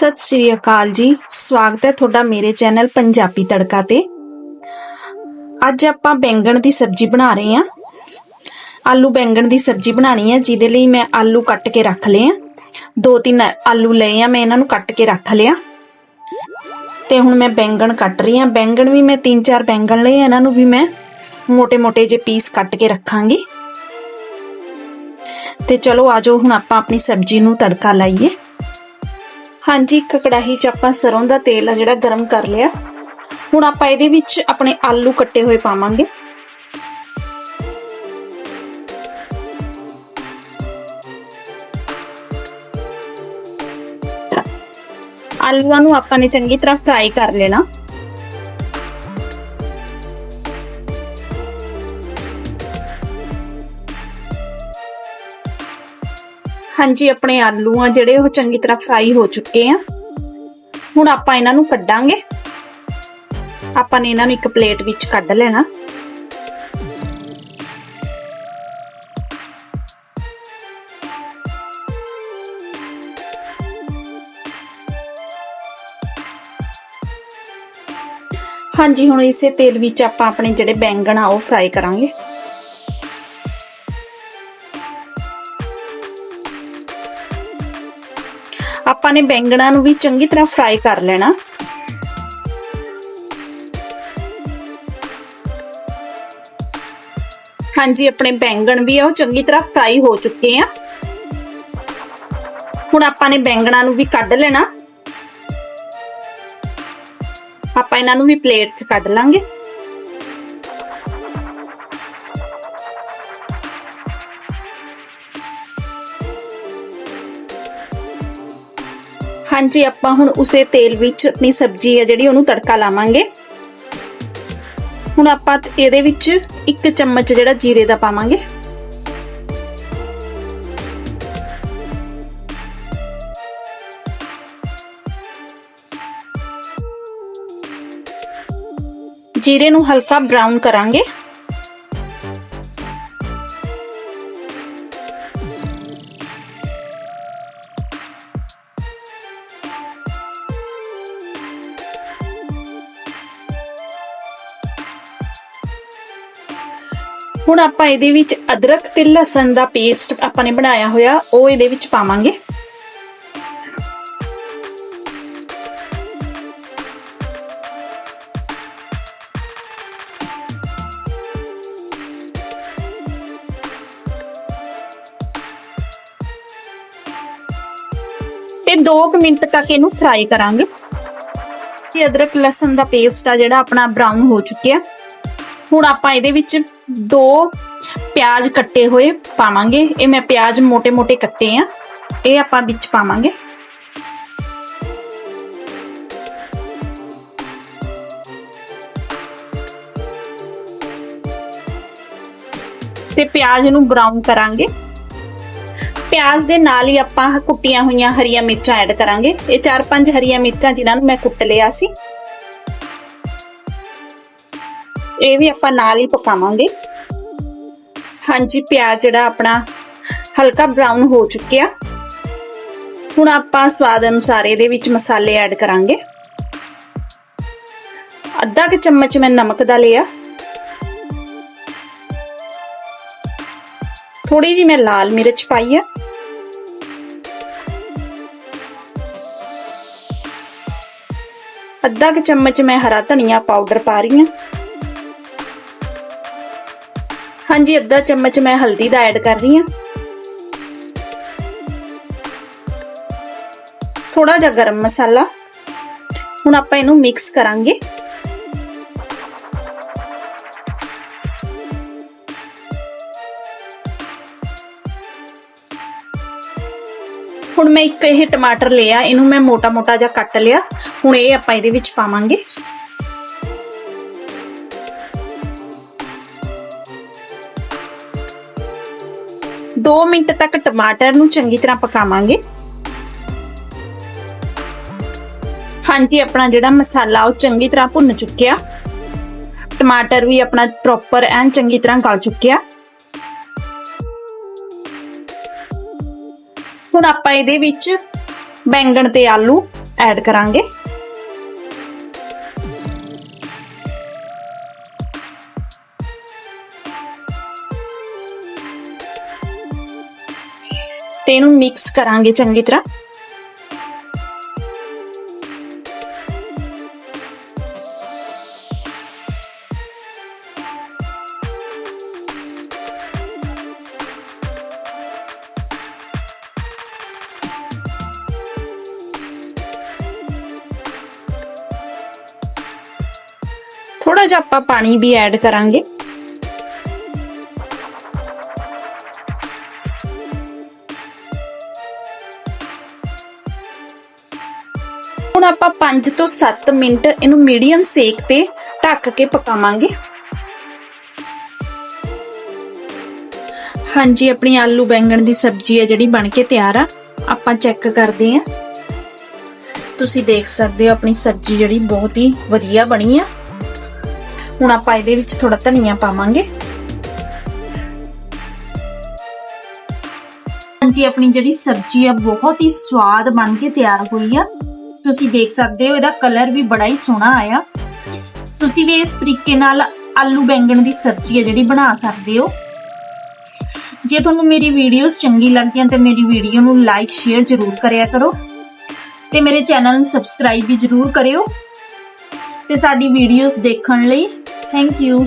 ਸਤਿ ਸ੍ਰੀ ਅਕਾਲ ਜੀ। ਸਵਾਗਤ ਹੈ ਤੁਹਾਡਾ ਮੇਰੇ ਚੈਨਲ ਪੰਜਾਬੀ ਤੜਕਾ ਤੇ। ਅੱਜ ਆਪਾਂ ਬੈਂਗਣ ਦੀ ਸਬਜ਼ੀ ਬਣਾ ਰਹੇ ਹਾਂ। ਆਲੂ ਬੈਂਗਣ ਦੀ ਸਬਜ਼ੀ ਬਣਾਣੀ ਹੈ, ਜਿਹਦੇ ਲਈ ਮੈਂ ਆਲੂ ਕੱਟ ਕੇ ਰੱਖ ਲਏ ਆ। ਦੋ ਤਿੰਨ ਆਲੂ ਲਏ ਆ, ਮੈਂ ਇਹਨਾਂ ਨੂੰ ਕੱਟ ਕੇ ਰੱਖ ਲਿਆ। ਤੇ ਹੁਣ ਮੈਂ ਬੈਂਗਣ ਕੱਟ ਰਹੀ ਹਾਂ। ਬੈਂਗਣ ਵੀ ਮੈਂ ਤਿੰਨ ਚਾਰ ਬੈਂਗਣ ਲਏ ਇਹਨਾਂ ਨੂੰ ਵੀ ਮੈਂ ਮੋٹے-ਮੋٹے ਜੇ ਪੀਸ ਕੱਟ ਕੇ ਰੱਖਾਂਗੀ। ਤੇ ਚਲੋ ਆਜੋ ਹੁਣ ਆਪਾਂ ਆਪਣੀ ਸਬਜ਼ੀ ਨੂੰ ਤੜਕਾ ਲਾਈਏ। ਹਾਂਜੀ, ਇੱਕ ਕੜਾਹੀ 'ਚ ਆਪਾਂ ਸਰੋਂ ਦਾ ਤੇਲ ਆ ਜਿਹੜਾ ਗਰਮ ਕਰ ਲਿਆ। ਹੁਣ ਆਪਾਂ ਇਹਦੇ ਵਿੱਚ ਆਪਣੇ ਆਲੂ ਕੱਟੇ ਹੋਏ ਪਾਵਾਂਗੇ। ਆਲੂਆਂ ਨੂੰ ਆਪਾਂ ਨੇ ਚੰਗੀ ਤਰ੍ਹਾਂ ਫਰਾਈ ਕਰ ਲੈਣਾ। ਹਾਂਜੀ, ਆਪਣੇ ਆਲੂ ਆ ਜਿਹੜੇ ਉਹ ਚੰਗੀ ਤਰ੍ਹਾਂ ਫਰਾਈ ਹੋ ਚੁੱਕੇ ਆ। ਹੁਣ ਆਪਾਂ ਇਹਨਾਂ ਨੂੰ ਕੱਢਾਂਗੇ। ਆਪਾਂ ਨੇ ਇਹਨਾਂ ਨੂੰ ਇੱਕ ਪਲੇਟ ਵਿੱਚ ਕੱਢ ਲੈਣਾ। ਹਾਂਜੀ, ਹੁਣ ਇਸੇ ਤੇਲ ਵਿੱਚ ਆਪਾਂ ਆਪਣੇ ਜਿਹੜੇ ਬੈਂਗਣ ਆ, ਉਹ ਫਰਾਈ ਕਰਾਂਗੇ। ਆਪਾਂ ਨੇ ਬੈਂਗਣਾ ਨੂੰ ਵੀ ਚੰਗੀ ਤਰ੍ਹਾਂ ਫਰਾਈ ਕਰ ਲੈਣਾ। ਹਾਂਜੀ, ਆਪਣੇ ਬੈਂਗਣ ਵੀ ਆ, ਉਹ ਚੰਗੀ ਤਰ੍ਹਾਂ ਫਰਾਈ ਹੋ ਚੁੱਕੇ ਆ। ਹੁਣ ਆਪਾਂ ਨੇ ਬੈਂਗਣਾ ਨੂੰ ਵੀ ਕੱਢ ਲੈਣਾ। ਆਪਾਂ ਇਹਨਾਂ ਨੂੰ ਵੀ ਪਲੇਟ 'ਚ ਕੱਢ ਲਾਂਗੇ। ਹਾਂਜੀ, ਆਪਾਂ ਹੁਣ ਉਸੇ ਤੇਲ ਵਿੱਚ ਆਪਣੀ ਸਬਜ਼ੀ ਹੈ ਜਿਹੜੀ ਉਹਨੂੰ ਤੜਕਾ ਲਾਵਾਂਗੇ। ਹੁਣ ਆਪਾਂ ਇਹਦੇ ਵਿੱਚ ਇੱਕ ਚਮਚ ਜਿਹੜਾ ਜੀਰੇ ਦਾ ਪਾਵਾਂਗੇ। ਜੀਰੇ ਨੂੰ ਹਲਕਾ ਬ੍ਰਾਊਨ ਕਰਾਂਗੇ। ਹੁਣ ਆਪਾਂ ਇਹਦੇ ਵਿੱਚ ਅਦਰਕ ਤੇ ਲਸਣ ਦਾ ਪੇਸਟ ਆਪਾਂ ਨੇ ਬਣਾਇਆ ਹੋਇਆ, ਉਹ ਇਹਦੇ ਵਿੱਚ ਪਾਵਾਂਗੇ। ਤੇ 2 ਮਿੰਟ ਤੱਕ ਇਹਨੂੰ ਫਰਾਈ ਕਰਾਂਗੇ। ਤੇ ਅਦਰਕ, ਲਸਣ ਦਾ ਪੇਸਟ ਆ ਜਿਹੜਾ ਆਪਣਾ ਬ੍ਰਾਊਨ ਹੋ ਚੁੱਕਿਆ। ਹੁਣ ਆਪਾਂ ਇਹਦੇ ਵਿੱਚ ਦੋ ਪਿਆਜ਼ ਕੱਟੇ ਹੋਏ ਪਾਵਾਂਗੇ। ਇਹ ਮੈਂ ਪਿਆਜ਼ ਮੋٹے-ਮੋٹے ਕੱਟੇ ਆ। ਇਹ ਆਪਾਂ ਵਿੱਚ ਪਾਵਾਂਗੇ। ਤੇ ਪਿਆਜ਼ ਨੂੰ ਬਰਾਊਨ ਕਰਾਂਗੇ। ਪਿਆਜ਼ ਦੇ ਨਾਲ ਹੀ ਆਪਾਂ ਕੁੱਟੀਆਂ ਹੋਈਆਂ ਹਰੀਆਂ ਮਿਰਚਾਂ ਐਡ ਕਰਾਂਗੇ। ਇਹ 4-5 ਹਰੀਆਂ ਮਿਰਚਾਂ ਜਿਨ੍ਹਾਂ ਨੂੰ ਮੈਂ ਕੁੱਟ ਲਿਆ ਸੀ। ਇਹ ਵੀ ਆਪਾਂ ਨਾਲ ਹੀ ਪਕਾਵਾਂਗੇ। ਹਾਂਜੀ, ਪਿਆਜ਼ ਜਿਹੜਾ ਆਪਣਾ ਹਲਕਾ ਬ੍ਰਾਊਨ ਹੋ ਚੁੱਕਿਆ। ਹੁਣ ਆਪਾਂ ਸਵਾਦ ਅਨੁਸਾਰ ਇਹਦੇ ਵਿੱਚ ਮਸਾਲੇ ਐਡ ਕਰਾਂਗੇ। ਅੱਧਾ ਕਿ ਚਮਚ ਮੈਂ ਨਮਕ ਦਾ ਲਿਆ। ਥੋੜੀ ਜੀ ਮੈਂ ਲਾਲ ਮਿਰਚ ਪਾਈ ਆ। ਅੱਧਾ ਕਿ ਚਮਚ ਮੈਂ ਹਰਾ ਧਨੀਆ ਪਾਊਡਰ ਪਾ ਰਹੀ ਹਾਂ। ਹਾਂਜੀ, ਅੱਧਾ ਚਮਚ ਮੈਂ ਹਲਦੀ ਦਾ ਐਡ ਕਰ ਰਹੀ ਹਾਂ। ਥੋੜਾ ਜਿਹਾ ਗਰਮ ਮਸਾਲਾ। ਹੁਣ ਆਪਾਂ ਇਹਨੂੰ ਮਿਕਸ ਕਰਾਂਗੇ। ਹੁਣ ਮੈਂ ਇੱਕ ਇਹ ਟਮਾਟਰ ਲਿਆ, ਇਹਨੂੰ ਮੈਂ ਮੋਟਾ-ਮੋਟਾ ਜਿਹਾ ਕੱਟ ਲਿਆ। ਹੁਣ ਇਹ ਆਪਾਂ ਇਹਦੇ ਵਿੱਚ ਪਾਵਾਂਗੇ। ਦੋ ਮਿੰਟ ਤੱਕ ਟਮਾਟਰ ਨੂੰ ਚੰਗੀ ਤਰ੍ਹਾਂ ਪਕਾਵਾਂਗੇ। ਹਾਂਜੀ, ਆਪਣਾ ਜਿਹੜਾ ਮਸਾਲਾ ਉਹ ਚੰਗੀ ਤਰ੍ਹਾਂ ਭੁੰਨ ਚੁੱਕਿਆ। ਟਮਾਟਰ ਵੀ ਆਪਣਾ ਪ੍ਰੋਪਰ ਐਨ ਚੰਗੀ ਤਰ੍ਹਾਂ ਗਲ ਚੁੱਕਿਆ। ਹੁਣ ਆਪਾਂ ਇਹਦੇ ਵਿੱਚ ਬੈਂਗਣ ਤੇ ਆਲੂ ਐਡ ਕਰਾਂਗੇ। ਤੇ ਇਹਨੂੰ ਮਿਕਸ ਕਰਾਂਗੇ ਚੰਗੀ ਤਰ੍ਹਾਂ। ਥੋੜਾ ਜਿਹਾ ਆਪਾਂ ਪਾਣੀ ਵੀ ਐਡ ਕਰਾਂਗੇ। ਆਪਾਂ 5 ਤੋਂ 7 ਮਿੰਟ ਇਹਨੂੰ ਮੀਡੀਅਮ ਸੇਕ ਤੇ ਢੱਕ ਕੇ ਪਕਾਵਾਂਗੇ। ਹਾਂਜੀ, ਆਪਣੀ ਆਲੂ ਬੈਂਗਣ ਦੀ ਸਬਜ਼ੀ ਹੈ ਜਿਹੜੀ ਬਣ ਕੇ ਤਿਆਰ ਆ। ਆਪਾਂ ਚੈੱਕ ਕਰਦੇ ਆ ਤੁਸੀਂ ਦੇਖ ਸਕਦੇ ਹੋ ਆਪਣੀ ਸਬਜ਼ੀ ਜਿਹੜੀ ਬਹੁਤ ਹੀ ਵਧੀਆ ਬਣੀ ਆ। ਹੁਣ ਆਪਾਂ ਇਹਦੇ ਵਿੱਚ ਥੋੜਾ ਧਨੀਆ ਪਾਵਾਂਗੇ। ਹਾਂਜੀ, ਆਪਣੀ ਜਿਹੜੀ ਸਬਜ਼ੀ ਆ ਬਹੁਤ ਹੀ ਸਵਾਦ ਬਣ ਕੇ ਤਿਆਰ ਹੋਈ ਆ। ਤੁਸੀਂ ਦੇਖ ਸਕਦੇ ਹੋ, ਇਹਦਾ ਕਲਰ ਵੀ ਬੜਾ ਹੀ ਸੋਹਣਾ ਆਇਆ। ਤੁਸੀਂ ਵੀ ਇਸ ਤਰੀਕੇ ਨਾਲ ਆਲੂ ਬੈਂਗਣ ਦੀ ਸਬਜ਼ੀ ਹੈ ਜਿਹੜੀ ਬਣਾ ਸਕਦੇ ਹੋ। ਜੇ ਤੁਹਾਨੂੰ ਮੇਰੀ ਵੀਡੀਓਜ਼ ਚੰਗੀ ਲੱਗਦੀਆਂ ਤਾਂ ਮੇਰੀ ਵੀਡੀਓ ਨੂੰ ਲਾਈਕ ਸ਼ੇਅਰ ਜ਼ਰੂਰ ਕਰਿਆ ਕਰੋ। ਤੇ ਮੇਰੇ ਚੈਨਲ ਨੂੰ ਸਬਸਕ੍ਰਾਈਬ ਵੀ ਜ਼ਰੂਰ ਕਰਿਓ। ਤੇ ਸਾਡੀ ਵੀਡੀਓਜ਼ ਦੇਖਣ ਲਈ ਥੈਂਕ ਯੂ